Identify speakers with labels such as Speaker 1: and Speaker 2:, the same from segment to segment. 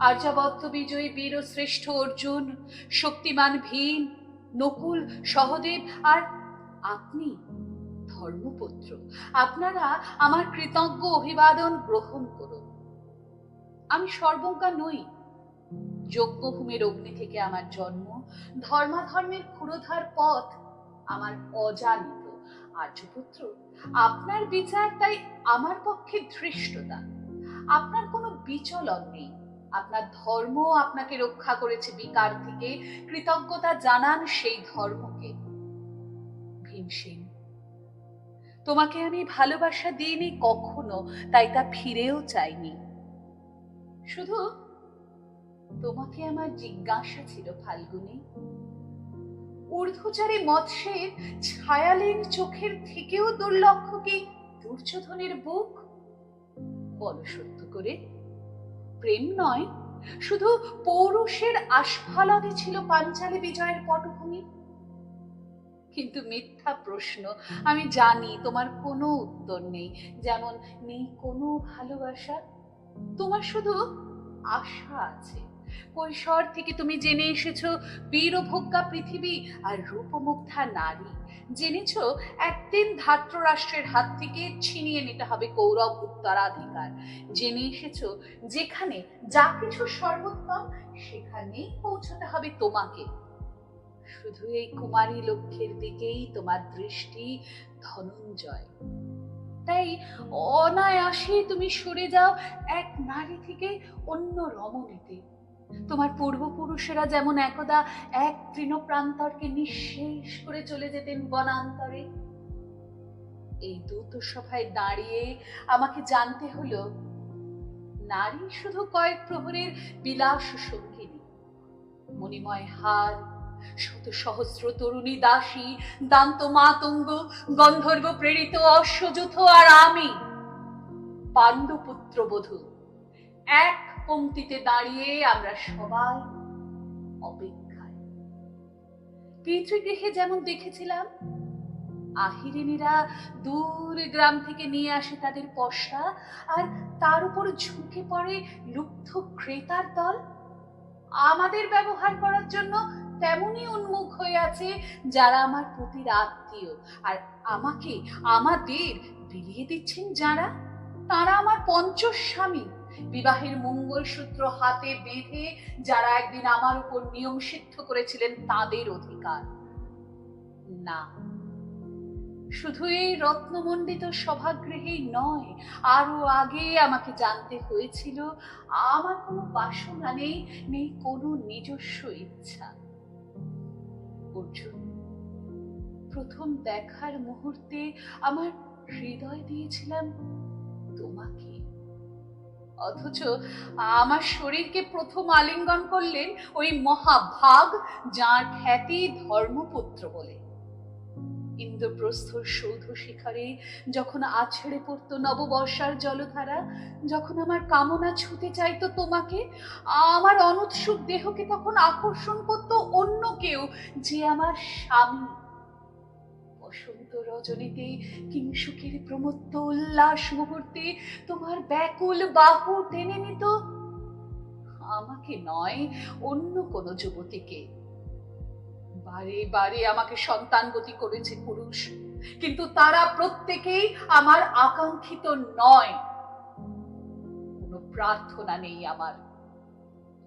Speaker 1: আর্যাবত্ত বিজয়ী বীর শ্রেষ্ঠ অর্জুন, শক্তিমান ভীম, নকুল, সহদেব আর আপনি ধর্মপুত্র। আপনারা আমার কৃতজ্ঞ অভিবাদন গ্রহণ করুন। আমি সর্বজ্ঞা নই। যজ্ঞভূমির অগ্নি থেকে আমার জন্ম, ধর্মাধর্মের ক্ষুরধার পথ আমার অজানিত। আর্যপুত্র, আপনার বিচার তাই আমার পক্ষে ধৃষ্টতা। আপনার কোনো বিচলন নেই। আপনার ধর্ম আপনাকে রক্ষা করেছে বিকার থেকে। কৃতজ্ঞতা জানান সেই ধর্মকে। ভীমসেন, তোমাকে আমি ভালোবাসা দিইনি কখনো, তাই তা ফিরেও চাইনি। শুধু তোমাকে আমার জিজ্ঞাসা ছিল ফাল্গুনি, ঊর্ধ্বচারী মৎস্যের ছায়ালীন চোখের থেকেও দুর্লক্ষ কি দুর্যোধনের বুক? বলো সত্য করে। প্রেম নয়, শুধু পৌরুষের আস্ফালনে ছিল পাঞ্চালী বিজয়ের পটভূমি। কিন্তু মিথ্যা প্রশ্ন, আমি জানি তোমার কোনো উত্তর নেই। যেমন, নেই কোনো ভালোবাসা। তোমার শুধু আশা আছে। কৈশোর থেকে তুমি জেনে এসেছ বীরভোগ্যা পৃথিবী আর রূপমুগ্ধা নারী। জেনেছ একদিন ধাত্র রাষ্ট্রের হাত থেকে ছিনিয়ে নিতে হবে কৌরব উত্তরাধিকার। জেনে এসেছ যেখানে যা কিছু সর্বোত্তম, সেখানেই পৌঁছতে হবে তোমাকে। শুধু এই কুমারী লক্ষ্যের দিকেই তোমার দৃষ্টি ধনঞ্জয়। তাই অনায়াসে তুমি সরে যাও এক নারী থেকে অন্য রমণীতে। তোমার পূর্বপুরুষেরা যেমন একদা এক তৃণপ্রান্তরকে নিঃশেষ করে চলে যেতেন বনান্তরে। এই দূত সভায় দাঁড়িয়ে আমাকে জানতে হলো, নারী শুধু কয়েক প্রহরের বিলাস সঙ্গিনী, মণিময় হার, শত সহস্র তরুণী দাসী, দান্ত মাতঙ্গ, গন্ধর্ব প্রেরিত অশ্বযুথ আর আমি পাণ্ডুপুত্র বধূ এক পংক্তিতে দাঁড়িয়ে আমরা সবাই অপেক্ষায়। পিতৃগৃহে যেমন দেখেছিলাম, আহিরিনীরা দূর গ্রাম থেকে নিয়ে আসে তাদের পশা আর তার উপর ঝুঁকে পড়ে লুব্ধ ক্রেতার দল। আমাদের ব্যবহার করার জন্য তেমনই উন্মুখ হয়ে আছে যারা আমার প্রতির আত্মীয়, আর আমাকে, আমাদের বিলিয়ে দিচ্ছেন যারা, তারা আমার পঞ্চস্বামী। বিবাহের মঙ্গলসূত্র হাতে বেঁধে যারা একদিন আমার উপর নিয়ম সিদ্ধ করেছিলেন তাদের অধিকার। না, শুধু এই রত্নমণ্ডিত সভাগৃহেই নয়, আরও আগে আমাকে জানতে হয়েছিল, আমার কোনো বাসনা নেই নেই কোনো নিজস্ব ইচ্ছা। অর্জুন, প্রথম দেখার মুহূর্তে আমার হৃদয় দিয়েছিলাম তোমাকে। অথচ আমার শরীরকে প্রথম আলিঙ্গন করলেন ওই মহাভাগ যার খ্যাতি ধর্মপুত্র বলে। ইন্দ্রপ্রস্থর সৌধ শিখরে যখন আছড়ে পড়তো নববর্ষার জলধারা, যখন আমার কামনা ছুতে চাইতো তোমাকে, আমার অনুৎসুক দেহকে তখন আকর্ষণ করতো অন্য কেউ যে আমার স্বামী। বসন্ত রজনীতে কিংসুকের প্রমত্ত উল্লাস মুহূর্তে তোমার ব্যাকুল বাহু টেনে নিত। আমাকে নয়, অন্য কোনো যুবতীকে। বারে বারে আমাকে সন্তানবতী করেছে পুরুষ, কিন্তু তারা প্রত্যেকেই আমার আকাঙ্ক্ষিত নয়। কোনো প্রার্থনা নেই আমার।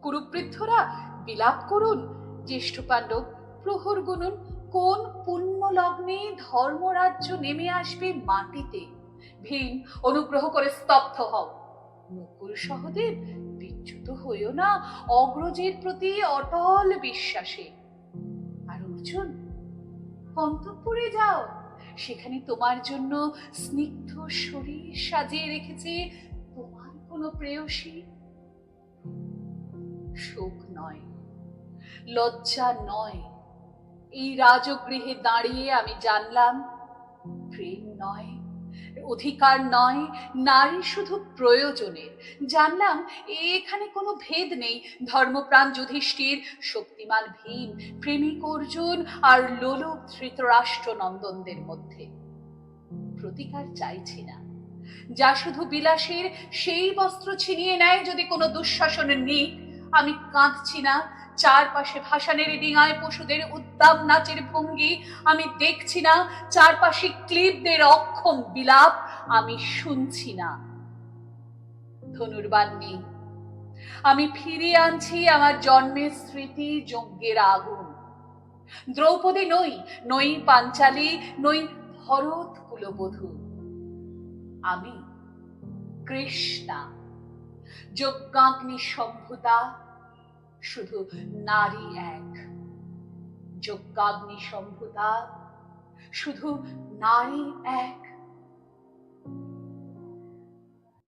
Speaker 1: কুরুবৃদ্ধরা বিলাপ করুন, জ্যেষ্ঠ পাণ্ডব প্রহর গুনুন কোন পুণ্য লগ্নে ধর্মরাজ্য নেমে আসবে মাটিতে? ভীম, অনুগ্রহ করে স্তব্ধ হও। নকুল সহদেব, বিচ্যুত হইও না অগ্রজের প্রতি অটল বিশ্বাসে। আর অর্জুন অন্তঃপুরে যাও। সেখানে তোমার জন্য স্নিগ্ধ শরীর সাজিয়ে রেখেছে তোমার কোনো প্রেয়সী? শোক নয়, লজ্জা নয় এই রাজগৃহে দাঁড়িয়ে আমি জানলাম প্রেম নয়, অধিকার নয়, নারী শুধু প্রয়োজনের। জানলাম এখানে কোনো ভেদ নেই, ধর্মপ্রাণ যুধিষ্ঠির, শক্তিমান ভীম, প্রেমিক অর্জুন আর লোলুপ ধৃতরাষ্ট্র নন্দনদের মধ্যে। প্রতিকার চাইছি না। যা শুধু বিলাসের, সেই বস্ত্র ছিনিয়ে নেয় যদি কোনো দুঃশাসনের নিক। আমি কাঁদছি না চারপাশে ভাসানের ডিঙায় পশুদের উদ্দাম নাচের ভঙ্গি। আমি দেখছি না, চারপাশে ক্লিপদের অক্ষম বিলাপ। আমি শুনছি না। ধনুর্বান নেই। আমি ফিরিয়ে আনছি আমার জন্মের স্মৃতি যজ্ঞের আগুন। দ্রৌপদী নই নই পাঞ্চালী, নই ভরত কুলবধূ আমি কৃষ্ণা। যজ্ঞাগ্নি সম্ভুতা শুধু নারী এক। যজ্ঞাগ্নি সম্ভুতা শুধু নারী এক।